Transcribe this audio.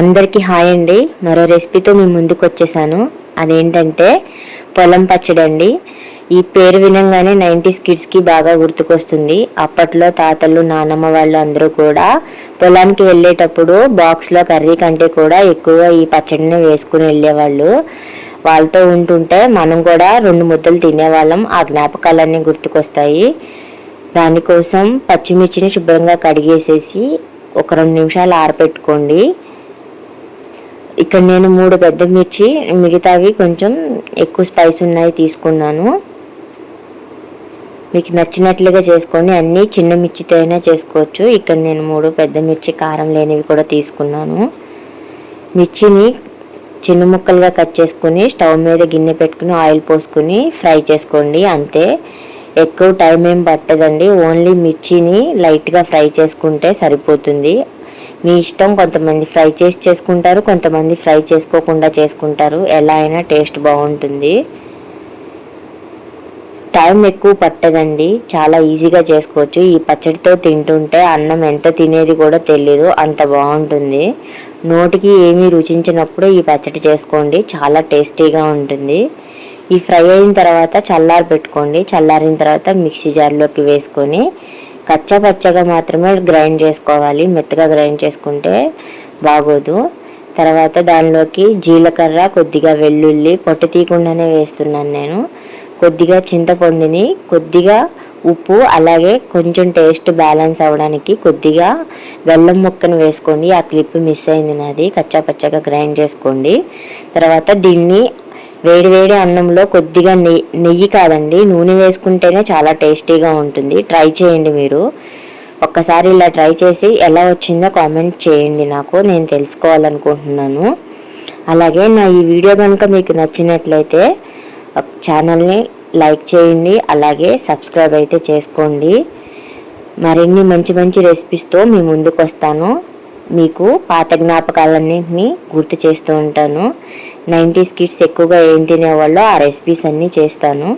అందరికీ హాయ్ అండి. మరో రెసిపీతో మీ ముందుకు వచ్చేసాను. అదేంటంటే పొలం పచ్చడి అండి ఈ పేరు వినంగానే నైంటీస్ కిడ్స్కి బాగా గుర్తుకొస్తుంది. అప్పట్లో తాతలు నానమ్మ వాళ్ళు అందరూ కూడా పొలానికి వెళ్ళేటప్పుడు బాక్స్లో కర్రీ కంటే కూడా ఎక్కువగా ఈ పచ్చడిని వేసుకుని వెళ్ళేవాళ్ళు. వాళ్ళతో ఉంటుంటే మనం కూడా రెండు ముద్దలు తినేవాళ్ళం. ఆ జ్ఞాపకాలన్నీ గుర్తుకొస్తాయి. దానికోసం పచ్చిమిర్చిని శుభ్రంగా కడిగేసేసి ఒక రెండు నిమిషాలు ఆరపెట్టుకోండి. ఇక్కడ నేను మూడు పెద్ద మిర్చి మిగతావి కొంచెం ఎక్కువ స్పైస్ ఉన్నాయి తీసుకున్నాను. మీకు నచ్చినట్లుగా చేసుకోండి. అన్నీ చిన్న మిర్చితో అయినా చేసుకోవచ్చు. ఇక్కడ నేను మూడు పెద్ద మిర్చి కారం లేనివి కూడా తీసుకున్నాను. మిర్చిని చిన్న ముక్కలుగా కట్ చేసుకుని స్టవ్ మీద గిన్నె పెట్టుకుని ఆయిల్ పోసుకుని ఫ్రై చేసుకోండి. అంతే. ఎక్కువ టైం ఏం పట్టదండి. ఓన్లీ మిర్చిని లైట్గా ఫ్రై చేసుకుంటే సరిపోతుంది. మీ ఇష్టం కొంతమంది ఫ్రై చేసి చేసుకుంటారు కొంతమంది ఫ్రై చేసుకోకుండా చేసుకుంటారు. ఎలా అయినా టేస్ట్ బాగుంటుంది. టైం ఎక్కువ పట్టదండి. చాలా ఈజీగా చేసుకోవచ్చు. ఈ పచ్చడితో తింటుంటే అన్నం ఎంత తినేది కూడా తెలియదు అంత బాగుంటుంది. నోటికి ఏమీ రుచించినప్పుడు ఈ పచ్చడి చేసుకోండి. చాలా టేస్టీగా ఉంటుంది. ఈ ఫ్రై అయిన తర్వాత చల్లారి పెట్టుకోండి చల్లారిన తర్వాత మిక్సీ జార్లోకి వేసుకొని కచ్చపచ్చగా మాత్రమే గ్రైండ్ చేసుకోవాలి. మెత్తగా గ్రైండ్ చేసుకుంటే బాగోదు. తర్వాత దానిలోకి జీలకర్ర కొద్దిగా వెల్లుల్లి పొట్టు తీయకుండానే వేస్తున్నాను నేను. కొద్దిగా చింతపండుని కొద్దిగా ఉప్పు అలాగే కొంచెం టేస్ట్ బ్యాలెన్స్ అవ్వడానికి కొద్దిగా బెల్లం ముక్కను వేసుకోండి. ఆ క్లిప్ మిస్ అయింది నాది. కచ్చాపచ్చగా గ్రైండ్ చేసుకోండి. తర్వాత దీన్ని వేడి వేడి అన్నంలో కొద్దిగా నెయ్యి నెయ్యి కాదండి నూనె వేసుకుంటేనే చాలా టేస్టీగా ఉంటుంది. ట్రై చేయండి మీరు. ఒక్కసారి ఇలా ట్రై చేసి ఎలా వచ్చిందో కామెంట్ చేయండి నాకు. నేను తెలుసుకోవాలనుకుంటున్నాను. అలాగే నా ఈ వీడియో కనుక మీకు నచ్చినట్లయితే ఛానల్ని లైక్ చేయండి అలాగే సబ్స్క్రైబ్ అయితే చేసుకోండి. మరిన్ని మంచి మంచి రెసిపీస్తో మీ ముందుకు వస్తాను మీకు పాత జ్ఞాపకాలన్నింటినీ గుర్తు చేస్తూ ఉంటాను. నైంటీస్ కిడ్స్ ఎక్కువగా ఏం తినేవాళ్ళో ఆ రెసిపీస్ అన్నీ చేస్తాను.